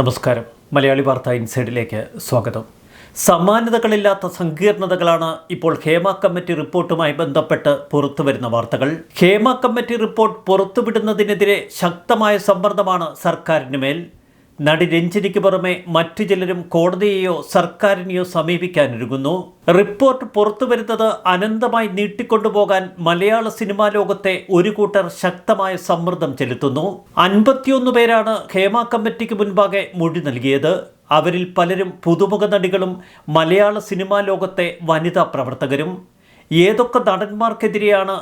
നമസ്കാരം. മലയാളി വാർത്ത ഇൻസൈഡിലേക്ക് സ്വാഗതം. സമാനതകളില്ലാത്ത സങ്കീർണതകളാണ് ഇപ്പോൾ ഹേമ കമ്മിറ്റി റിപ്പോർട്ടുമായി ബന്ധപ്പെട്ട് പുറത്തുവരുന്ന വാർത്തകൾ. ഹേമ കമ്മിറ്റി റിപ്പോർട്ട് പുറത്തുവിടുന്നതിനെതിരെ ശക്തമായ സമ്മർദ്ദമാണ് സർക്കാരിന് മേൽ. നടി രഞ്ജിനിക്ക് പുറമെ മറ്റു ചിലരും കോടതിയെയോ സർക്കാരിനെയോ സമീപിക്കാനൊരുങ്ങുന്നു. റിപ്പോർട്ട് പുറത്തുവരുന്നത് അനന്തമായി നീട്ടിക്കൊണ്ടുപോകാൻ മലയാള സിനിമാ ലോകത്തെ ഒരു കൂട്ടർ ശക്തമായ സമ്മർദ്ദം ചെലുത്തുന്നു. അൻപത്തിയൊന്ന് പേരാണ് ഹേമ കമ്മിറ്റിക്ക് മുൻപാകെ മൊഴി നൽകിയത്. അവരിൽ പലരും പുതുമുഖ നടികളും മലയാള സിനിമാ ലോകത്തെ വനിതാ പ്രവർത്തകരും. ഏതൊക്കെ നടന്മാർക്കെതിരെയാണ്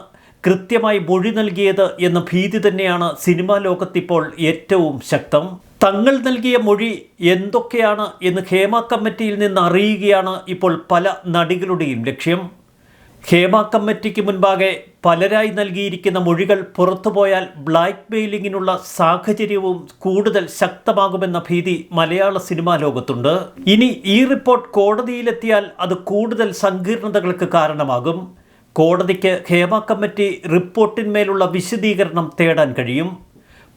കൃത്യമായി മൊഴി നൽകിയത് എന്ന ഭീതി തന്നെയാണ് സിനിമാ ലോകത്തിപ്പോൾ ഏറ്റവും ശക്തം. തങ്ങൾ നൽകിയ മൊഴി എന്തൊക്കെയാണ് എന്ന് ഹേമ കമ്മിറ്റിയിൽ നിന്ന് അറിയുകയാണ് ഇപ്പോൾ പല നടികളുടെയും ലക്ഷ്യം. ഹേമ കമ്മിറ്റിക്ക് മുൻപാകെ പലരായി നൽകിയിരിക്കുന്ന മൊഴികൾ പുറത്തുപോയാൽ ബ്ലാക്ക് മെയിലിങ്ങിനുള്ള സാഹചര്യവും കൂടുതൽ ശക്തമാകുമെന്ന ഭീതി മലയാള സിനിമാ ലോകത്തുണ്ട്. ഇനി ഈ റിപ്പോർട്ട് കോടതിയിലെത്തിയാൽ അത് കൂടുതൽ സങ്കീർണതകൾക്ക് കാരണമാകും. കോടതിക്ക് ഹേമ കമ്മിറ്റി റിപ്പോർട്ടിന്മേലുള്ള വിശദീകരണം തേടാൻ കഴിയും.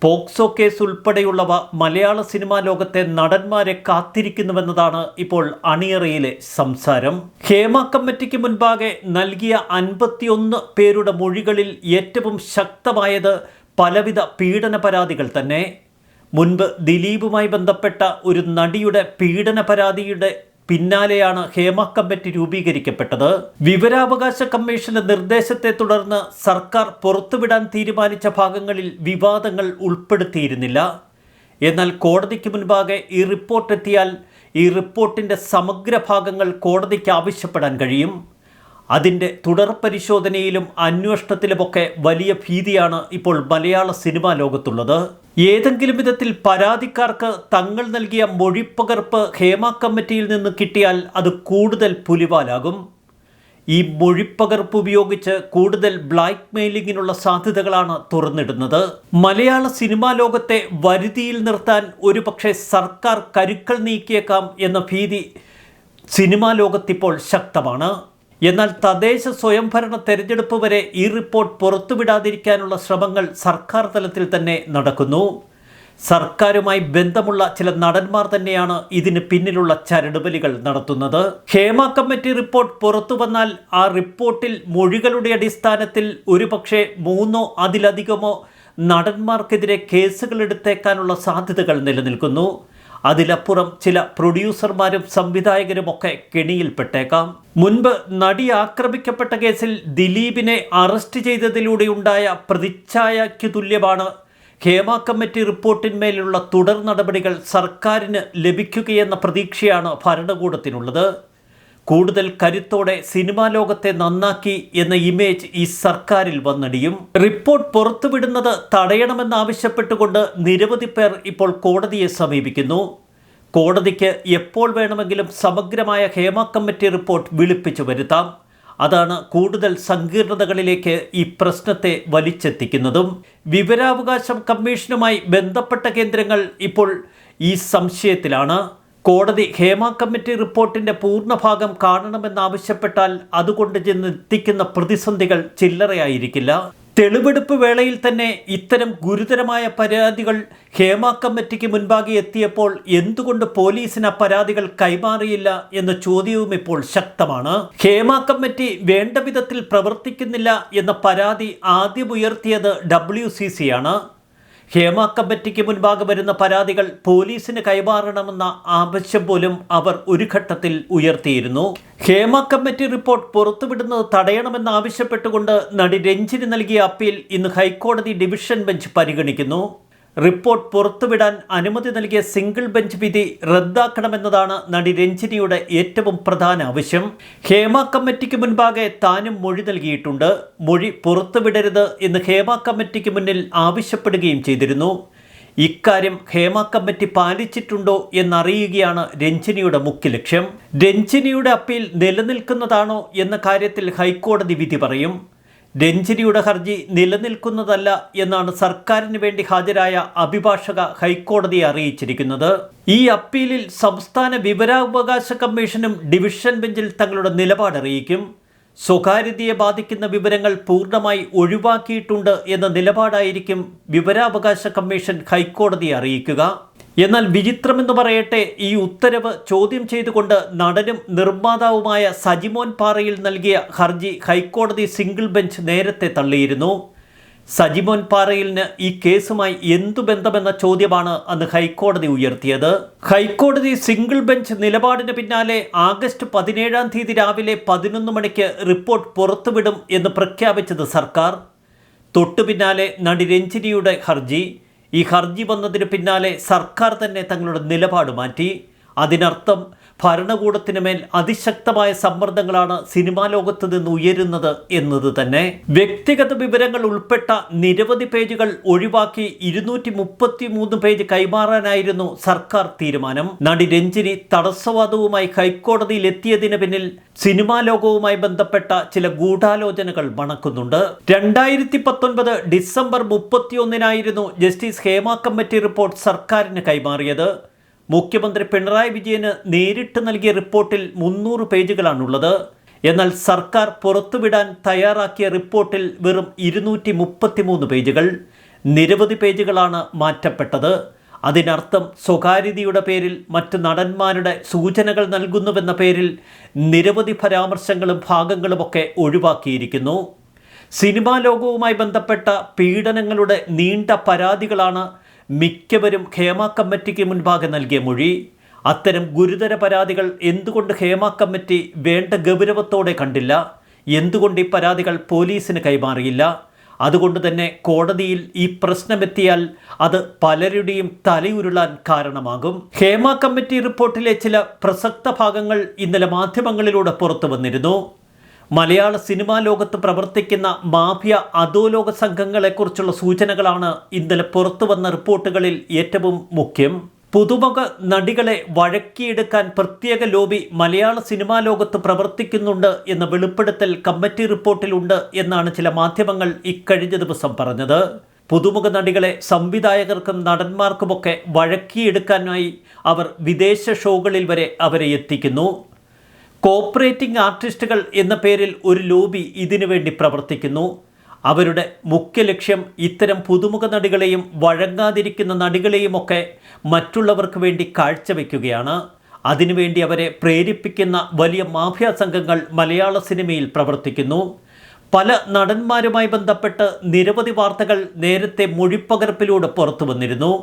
പോക്സോ കേസ് ഉൾപ്പെടെയുള്ളവ മലയാള സിനിമാ ലോകത്തെ നടന്മാരെ കാത്തിരിക്കുന്നുവെന്നതാണ് ഇപ്പോൾ അണിയറയിലെ സംസാരം. ഹേമ കമ്മിറ്റിക്ക് മുൻപാകെ നൽകിയ അൻപത്തിയൊന്ന് പേരുടെ മൊഴികളിൽ ഏറ്റവും ശക്തമായത് പലവിധ പീഡന പരാതികൾ തന്നെ. മുൻപ് ദിലീപുമായി ബന്ധപ്പെട്ട ഒരു നടിയുടെ പീഡന പരാതിയുടെ പിന്നാലെയാണ് ഹേമ കമ്മിറ്റി രൂപീകരിക്കപ്പെട്ടത്. വിവരാവകാശ കമ്മീഷന്റെ നിർദ്ദേശത്തെ തുടർന്ന് സർക്കാർ പുറത്തുവിടാൻ തീരുമാനിച്ച ഭാഗങ്ങളിൽ വിവാദങ്ങൾ ഉൾപ്പെടുത്തിയിരുന്നില്ല. എന്നാൽ കോടതിക്ക് മുൻപാകെ ഈ റിപ്പോർട്ട് എത്തിയാൽ ഈ റിപ്പോർട്ടിന്റെ സമഗ്ര ഭാഗങ്ങൾ കോടതിക്ക് ആവശ്യപ്പെടാൻ കഴിയും. അതിന്റെ തുടർ പരിശോധനയിലും അന്വേഷണത്തിലുമൊക്കെ വലിയ ഭീതിയാണ് ഇപ്പോൾ മലയാള സിനിമാ ലോകത്തുള്ളത്. ഏതെങ്കിലും വിധത്തിൽ പരാതിക്കാർക്ക് തങ്ങൾ നൽകിയ മൊഴിപ്പകർപ്പ് ഹേമ കമ്മിറ്റിയിൽ നിന്ന് കിട്ടിയാൽ അത് കൂടുതൽ പുലിവാലാകും. ഈ മൊഴിപ്പകർപ്പ് ഉപയോഗിച്ച് കൂടുതൽ ബ്ലാക്ക് മെയിലിങ്ങിനുള്ള സാധ്യതകളാണ് തുറന്നിടുന്നത്. മലയാള സിനിമാ ലോകത്തെ വരുതിയിൽ നിർത്താൻ ഒരുപക്ഷെ സർക്കാർ കരുക്കൾ നീക്കിയേക്കാം എന്ന ഭീതി സിനിമാ ലോകത്തിപ്പോൾ ശക്തമാണ്. എന്നാൽ തദ്ദേശ സ്വയംഭരണ തെരഞ്ഞെടുപ്പ് വരെ ഈ റിപ്പോർട്ട് പുറത്തുവിടാതിരിക്കാനുള്ള ശ്രമങ്ങൾ സർക്കാർ തലത്തിൽ തന്നെ നടക്കുന്നു. സർക്കാരുമായി ബന്ധമുള്ള ചില നടന്മാർ തന്നെയാണ് ഇതിന് പിന്നിലുള്ള ചരടുവലികൾ നടത്തുന്നത്. ഹേമ കമ്മിറ്റി റിപ്പോർട്ട് പുറത്തു വന്നാൽ ആ റിപ്പോർട്ടിൽ മൊഴികളുടെ അടിസ്ഥാനത്തിൽ ഒരുപക്ഷെ മൂന്നോ അതിലധികമോ നടന്മാർക്കെതിരെ കേസുകൾ എടുത്തേക്കാനുള്ള സാധ്യതകൾ നിലനിൽക്കുന്നു. അതിലപ്പുറം ചില പ്രൊഡ്യൂസർമാരും സംവിധായകരുമൊക്കെ കെണിയിൽപ്പെട്ടേക്കാം. മുൻപ് നടി ആക്രമിക്കപ്പെട്ട കേസിൽ ദിലീപിനെ അറസ്റ്റ് ചെയ്തതിലൂടെയുണ്ടായ പ്രതിച്ഛായയ്ക്ക് തുല്യമാണ്. ഹേമ കമ്മിറ്റി റിപ്പോർട്ടിന്മേലുള്ള തുടർ നടപടികൾ സർക്കാരിന് ലഭിക്കുകയെന്ന പ്രതീക്ഷയാണ് ഭരണകൂടത്തിനുള്ളത്. കൂടുതൽ കരുത്തോടെ സിനിമാ ലോകത്തെ നന്നാക്കി എന്ന ഇമേജ് ഈ സർക്കാരിൽ വന്നടിയും. റിപ്പോർട്ട് പുറത്തുവിടുന്നത് തടയണമെന്നാവശ്യപ്പെട്ടുകൊണ്ട് നിരവധി പേർ ഇപ്പോൾ കോടതിയെ സമീപിക്കുന്നു. കോടതിക്ക് എപ്പോൾ വേണമെങ്കിലും സമഗ്രമായ ഹേമ കമ്മിറ്റി റിപ്പോർട്ട് വിളിപ്പിച്ചു വരുത്താം. അതാണ് കൂടുതൽ സങ്കീർണതകളിലേക്ക് ഈ പ്രശ്നത്തെ വലിച്ചെത്തിക്കുന്നതും. വിവരാവകാശം കമ്മീഷനുമായി ബന്ധപ്പെട്ട കേന്ദ്രങ്ങൾ ഇപ്പോൾ ഈ സംശയത്തിലാണ്. കോടതി ഹേമ കമ്മിറ്റി റിപ്പോർട്ടിന്റെ പൂർണഭാഗം കാണണമെന്നാവശ്യപ്പെട്ടാൽ അതുകൊണ്ട് ചെന്ന് എത്തിക്കുന്ന പ്രതിസന്ധികൾ ചില്ലറയായിരിക്കില്ല. തെളിവെടുപ്പ് വേളയിൽ തന്നെ ഇത്തരം ഗുരുതരമായ പരാതികൾ ഹേമ കമ്മിറ്റിക്ക് മുൻപാകെ എത്തിയപ്പോൾ എന്തുകൊണ്ട് പോലീസിന് പരാതികൾ കൈമാറിയില്ല എന്ന ചോദ്യവും ഇപ്പോൾ ശക്തമാണ്. ഹേമ കമ്മിറ്റി വേണ്ട വിധത്തിൽ പ്രവർത്തിക്കുന്നില്ല എന്ന പരാതി ആദ്യം ഉയർത്തിയത് ഡബ്ല്യു ആണ്. ഹേമ കമ്മിറ്റിക്ക് മുൻപാകെ വരുന്ന പരാതികൾ പോലീസിന് കൈമാറണമെന്ന ആവശ്യം പോലും അവർ ഒരു ഘട്ടത്തിൽ ഉയർത്തിയിരുന്നു. ഹേമ കമ്മിറ്റി റിപ്പോർട്ട് പുറത്തുവിടുന്നത് തടയണമെന്ന് ആവശ്യപ്പെട്ടുകൊണ്ട് നടി രഞ്ജിന് നൽകിയ അപ്പീൽ ഇന്ന് ഹൈക്കോടതി ഡിവിഷൻ ബെഞ്ച് പരിഗണിക്കുന്നു. റിപ്പോർട്ട് പുറത്തുവിടാൻ അനുമതി നൽകിയ സിംഗിൾ ബെഞ്ച് വിധി റദ്ദാക്കണമെന്നതാണ് നടി രഞ്ജിനിയുടെ ഏറ്റവും പ്രധാന ആവശ്യം. ഹേമ കമ്മിറ്റിക്ക് മുൻപാകെ താനും മൊഴി നൽകിയിട്ടുണ്ട്. മൊഴി പുറത്തുവിടരുത് എന്ന് ഹേമ കമ്മിറ്റിക്ക് മുന്നിൽ ആവശ്യപ്പെടുകയും ചെയ്തിരുന്നു. ഇക്കാര്യം ഹേമ കമ്മിറ്റി പാലിച്ചിട്ടുണ്ടോ എന്നറിയുകയാണ് രഞ്ജിനിയുടെ മുഖ്യ ലക്ഷ്യം. രഞ്ജിനിയുടെ അപ്പീൽ നിലനിൽക്കുന്നതാണോ എന്ന കാര്യത്തിൽ ഹൈക്കോടതി വിധി പറയും. രഞ്ജിനിയുടെ ഹർജി നിലനിൽക്കുന്നതല്ല എന്നാണ് സർക്കാരിന് വേണ്ടി ഹാജരായ അഭിഭാഷക ഹൈക്കോടതിയെ അറിയിച്ചിരിക്കുന്നത്. ഈ അപ്പീലിൽ സംസ്ഥാന വിവരാവകാശ കമ്മീഷനും ഡിവിഷൻ ബെഞ്ചിൽ തങ്ങളുടെ നിലപാട് അറിയിക്കും. സ്വകാര്യതയെ ബാധിക്കുന്ന വിവരങ്ങൾ പൂർണമായി ഒഴിവാക്കിയിട്ടുണ്ട് എന്ന നിലപാടായിരിക്കും വിവരാവകാശ കമ്മീഷൻ ഹൈക്കോടതിയെ അറിയിക്കുക. എന്നാൽ വിചിത്രമെന്ന് പറയട്ടെ ഈ ഉത്തരവ് ചോദ്യം ചെയ്തുകൊണ്ട് നടനും നിർമ്മാതാവുമായ സജിമോൻ പാറയിൽ നൽകിയ ഹർജി ഹൈക്കോടതി സിംഗിൾ ബെഞ്ച് നേരത്തെ തള്ളിയിരുന്നു. സജിമോൻ പാറയിലിന് ഈ കേസുമായി എന്തു ബന്ധമെന്ന ചോദ്യമാണ് അന്ന് ഹൈക്കോടതി ഉയർത്തിയത്. ഹൈക്കോടതി സിംഗിൾ ബെഞ്ച് നിലപാടിന് പിന്നാലെ ആഗസ്റ്റ് പതിനേഴാം തീയതി രാവിലെ പതിനൊന്ന് മണിക്ക് റിപ്പോർട്ട് പുറത്തുവിടും എന്ന് പ്രഖ്യാപിച്ചത് സർക്കാർ. തൊട്ടു പിന്നാലെ നടി രഞ്ജിനിയുടെ ഹർജി ഈ ഹർജി വന്നതിന് പിന്നാലെ സർക്കാർ തന്നെ തങ്ങളുടെ നിലപാട് മാറ്റി. അതിനർത്ഥം ഭരണകൂടത്തിന് മേൽ അതിശക്തമായ സമ്മർദ്ദങ്ങളാണ് സിനിമാ ലോകത്ത് നിന്ന് ഉയരുന്നത് എന്നത് തന്നെ. വ്യക്തിഗത വിവരങ്ങൾ ഉൾപ്പെട്ട നിരവധി പേജുകൾ ഒഴിവാക്കി ഇരുന്നൂറ്റി മുപ്പത്തി മൂന്ന് പേജ് കൈമാറാനായിരുന്നു സർക്കാർ തീരുമാനം. നടി രഞ്ജിനി തടസ്സവാദവുമായി ഹൈക്കോടതിയിൽ എത്തിയതിന് പിന്നിൽ സിനിമാ ലോകവുമായി ബന്ധപ്പെട്ട ചില ഗൂഢാലോചനകൾ മണക്കുന്നുണ്ട്. രണ്ടായിരത്തി പത്തൊൻപത് ഡിസംബർ മുപ്പത്തിയൊന്നിനായിരുന്നു ജസ്റ്റിസ് ഹേമ കമ്മിറ്റി റിപ്പോർട്ട് സർക്കാരിന് കൈമാറിയത്. മുഖ്യമന്ത്രി പിണറായി വിജയന് നേരിട്ട് നൽകിയ റിപ്പോർട്ടിൽ മുന്നൂറ് പേജുകളാണുള്ളത്. എന്നാൽ സർക്കാർ പുറത്തുവിടാൻ തയ്യാറാക്കിയ റിപ്പോർട്ടിൽ വെറും ഇരുന്നൂറ്റി മുപ്പത്തിമൂന്ന് പേജുകൾ. നിരവധി പേജുകളാണ് മാറ്റപ്പെട്ടത്. അതിനർത്ഥം സ്വകാര്യതയുടെ പേരിൽ മറ്റ് നടന്മാരുടെ സൂചനകൾ നൽകുന്നുവെന്ന പേരിൽ നിരവധി പരാമർശങ്ങളും ഭാഗങ്ങളുമൊക്കെ ഒഴിവാക്കിയിരിക്കുന്നു. സിനിമാ ലോകവുമായി ബന്ധപ്പെട്ട പീഡനങ്ങളുടെ നീണ്ട പരാതികളാണ് മിക്കവരും ഖേമ കമ്മിറ്റിക്ക് മുൻപാകെ നൽകിയ മൊഴി. അത്തരം ഗുരുതര പരാതികൾ എന്തുകൊണ്ട് ഹേമ കമ്മിറ്റി വേണ്ട ഗൗരവത്തോടെ കണ്ടില്ല? എന്തുകൊണ്ട് ഈ പരാതികൾ പോലീസിന് കൈമാറിയില്ല? അതുകൊണ്ട് തന്നെ കോടതിയിൽ ഈ പ്രശ്നമെത്തിയാൽ അത് പലരുടെയും തലയുരുളാൻ കാരണമാകും. ഹേമ കമ്മിറ്റി റിപ്പോർട്ടിലെ ചില പ്രസക്ത ഭാഗങ്ങൾ ഇന്നലെ മാധ്യമങ്ങളിലൂടെ പുറത്തു വന്നിരുന്നു. മലയാള സിനിമാ ലോകത്ത് പ്രവർത്തിക്കുന്ന മാഫിയ അധോലോക സംഘങ്ങളെക്കുറിച്ചുള്ള സൂചനകളാണ് ഇന്നലെ പുറത്തു വന്ന റിപ്പോർട്ടുകളിൽ ഏറ്റവും മുഖ്യം. പുതുമുഖ നടികളെ വഴക്കിയെടുക്കാൻ പ്രത്യേക ലോബി മലയാള സിനിമാ ലോകത്ത് പ്രവർത്തിക്കുന്നുണ്ട് എന്ന വെളിപ്പെടുത്തൽ കമ്മിറ്റി റിപ്പോർട്ടിലുണ്ട് എന്നാണ് ചില മാധ്യമങ്ങൾ ഇക്കഴിഞ്ഞ ദിവസം പറഞ്ഞത്. പുതുമുഖ നടികളെ സംവിധായകർക്കും നടന്മാർക്കുമൊക്കെ വഴക്കിയെടുക്കാനായി അവർ വിദേശ ഷോകളിൽ വരെ അവരെ എത്തിക്കുന്നു. കോപ്പറേറ്റിംഗ് ആർട്ടിസ്റ്റുകൾ എന്ന പേരിൽ ഒരു ലോബി ഇതിനു വേണ്ടി പ്രവർത്തിക്കുന്നു. അവരുടെ മുഖ്യ ലക്ഷ്യം ഇത്തരം പുതുമുഖ നടികളെയും വഴങ്ങാതിരിക്കുന്ന നടികളെയുമൊക്കെ മറ്റുള്ളവർക്ക് വേണ്ടി കാഴ്ചവെക്കുകയാണ്. അതിനുവേണ്ടി അവരെ പ്രേരിപ്പിക്കുന്ന വലിയ മാഫിയ സംഘങ്ങൾ മലയാള സിനിമയിൽ പ്രവർത്തിക്കുന്നു. പല നടന്മാരുമായി ബന്ധപ്പെട്ട് നിരവധി വാർത്തകൾ നേരത്തെ മൊഴിപ്പകർപ്പിലൂടെ പുറത്തു വന്നിരുന്നു.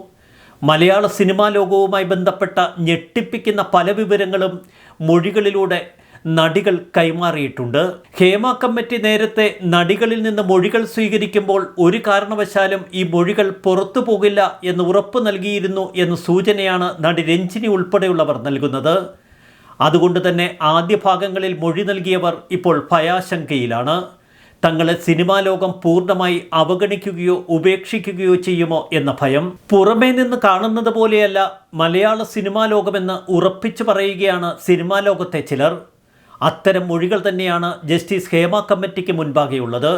മലയാള സിനിമാ ലോകവുമായി ബന്ധപ്പെട്ട ഞെട്ടിപ്പിക്കുന്ന പല വിവരങ്ങളും മൊഴികളിലൂടെ നടികൾ കൈമാറിയിട്ടുണ്ട്. ഹേമ കമ്മിറ്റി നേരത്തെ നടികളിൽ നിന്ന് മൊഴികൾ സ്വീകരിക്കുമ്പോൾ ഒരു കാരണവശാലും ഈ മൊഴികൾ പുറത്തു പോകില്ല എന്ന് ഉറപ്പ് നൽകിയിരുന്നു എന്ന സൂചനയാണ് നടി രഞ്ജിനി ഉൾപ്പെടെയുള്ളവർ നൽകുന്നത്. അതുകൊണ്ട് തന്നെ ആദ്യ ഭാഗങ്ങളിൽ മൊഴി നൽകിയവർ ഇപ്പോൾ ഭയാശങ്കയിലാണ്. തങ്ങളെ സിനിമാ ലോകം പൂർണമായി അവഗണിക്കുകയോ ഉപേക്ഷിക്കുകയോ ചെയ്യുമോ എന്ന ഭയം പുറമേ നിന്ന് കാണുന്നത് പോലെയല്ല മലയാള സിനിമാ ലോകമെന്ന് ഉറപ്പിച്ചു പറയുകയാണ് സിനിമാ ലോകത്തെ ചിലർ. അത്തരം മൊഴികൾ തന്നെയാണ് ജസ്റ്റിസ് ഹേമ കമ്മിറ്റിക്ക് മുൻപാകെയുള്ളത്.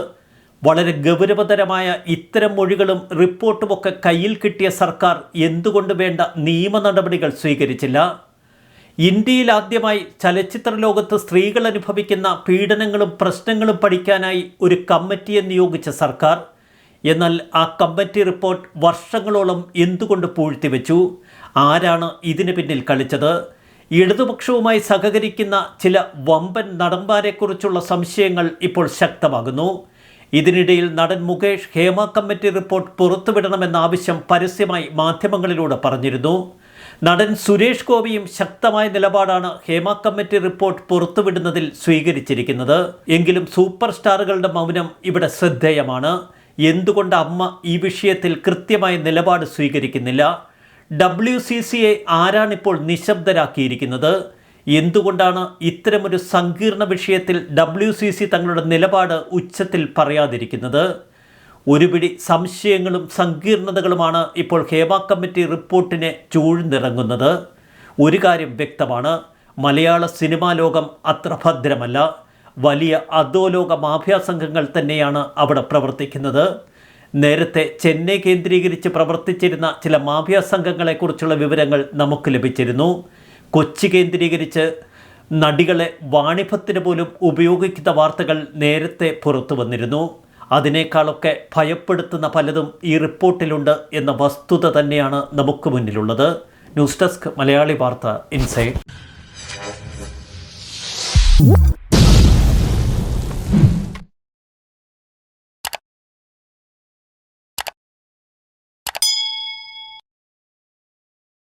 വളരെ ഗൗരവതരമായ ഇത്തരം മൊഴികളും റിപ്പോർട്ടുമൊക്കെ കയ്യിൽ കിട്ടിയ സർക്കാർ എന്തുകൊണ്ട് വേണ്ട നിയമ സ്വീകരിച്ചില്ല? ഇന്ത്യയിൽ ആദ്യമായി ചലച്ചിത്ര ലോകത്ത് സ്ത്രീകൾ അനുഭവിക്കുന്ന പീഡനങ്ങളും പ്രശ്നങ്ങളും പഠിക്കാനായി ഒരു കമ്മിറ്റിയെ നിയോഗിച്ച സർക്കാർ. എന്നാൽ ആ കമ്മിറ്റി റിപ്പോർട്ട് വർഷങ്ങളോളം എന്തുകൊണ്ട് പൂഴ്ത്തിവെച്ചു? ആരാണ് ഇതിന് പിന്നിൽ കളിച്ചത്? ഇടതുപക്ഷവുമായി സഹകരിക്കുന്ന ചില വമ്പൻ നടന്മാരെക്കുറിച്ചുള്ള സംശയങ്ങൾ ഇപ്പോൾ ശക്തമാകുന്നു. ഇതിനിടയിൽ നടൻ മുകേഷ് ഹേമ കമ്മിറ്റി റിപ്പോർട്ട് പുറത്തുവിടണമെന്ന ആവശ്യം പരസ്യമായി മാധ്യമങ്ങളിലൂടെ പറഞ്ഞിരുന്നു. നടൻ സുരേഷ് ഗോപിയും ശക്തമായ നിലപാടാണ് ഹേമ കമ്മിറ്റി റിപ്പോർട്ട് പുറത്തുവിടുന്നതിൽ സ്വീകരിച്ചിരിക്കുന്നത്. എങ്കിലും സൂപ്പർ സ്റ്റാറുകളുടെ മൗനം ഇവിടെ ശ്രദ്ധേയമാണ്. എന്തുകൊണ്ട് അമ്മ ഈ വിഷയത്തിൽ കൃത്യമായ നിലപാട് സ്വീകരിക്കുന്നില്ല? ഡബ്ല്യു സി സിയെ ആരാണിപ്പോൾ നിശബ്ദരാക്കിയിരിക്കുന്നത്? എന്തുകൊണ്ടാണ് ഇത്തരമൊരു സങ്കീർണ വിഷയത്തിൽ ഡബ്ല്യു സി സി തങ്ങളുടെ നിലപാട് ഉച്ചത്തിൽ പറയാതിരിക്കുന്നത്? ഒരുപിടി സംശയങ്ങളും സങ്കീർണതകളുമാണ് ഇപ്പോൾ ഹേമ കമ്മിറ്റി റിപ്പോർട്ടിനെ ചൂഴ്ന്നിറങ്ങുന്നത്. ഒരു കാര്യം വ്യക്തമാണ് മലയാള സിനിമാ ലോകം അത്ര ഭദ്രമല്ല. വലിയ അധോലോക മാഫിയ സംഘങ്ങൾ തന്നെയാണ് അവിടെ പ്രവർത്തിക്കുന്നത്. നേരത്തെ ചെന്നൈ കേന്ദ്രീകരിച്ച് പ്രവർത്തിച്ചിരുന്ന ചില മാഫിയ സംഘങ്ങളെക്കുറിച്ചുള്ള വിവരങ്ങൾ നമുക്ക് ലഭിച്ചിരുന്നു. കൊച്ചി കേന്ദ്രീകരിച്ച് നടികളെ വാണിഭത്തിന് പോലും ഉപയോഗിക്കുന്ന വാർത്തകൾ നേരത്തെ പുറത്തു വന്നിരുന്നു. അതിനേക്കാളൊക്കെ ഭയപ്പെടുത്തുന്ന പലതും ഈ റിപ്പോർട്ടിലുണ്ട് എന്ന വസ്തുത തന്നെയാണ് നമുക്ക് മുന്നിലുള്ളത്. ന്യൂസ് ഡെസ്ക് മലയാളി വാർത്ത ഇൻസൈഡ്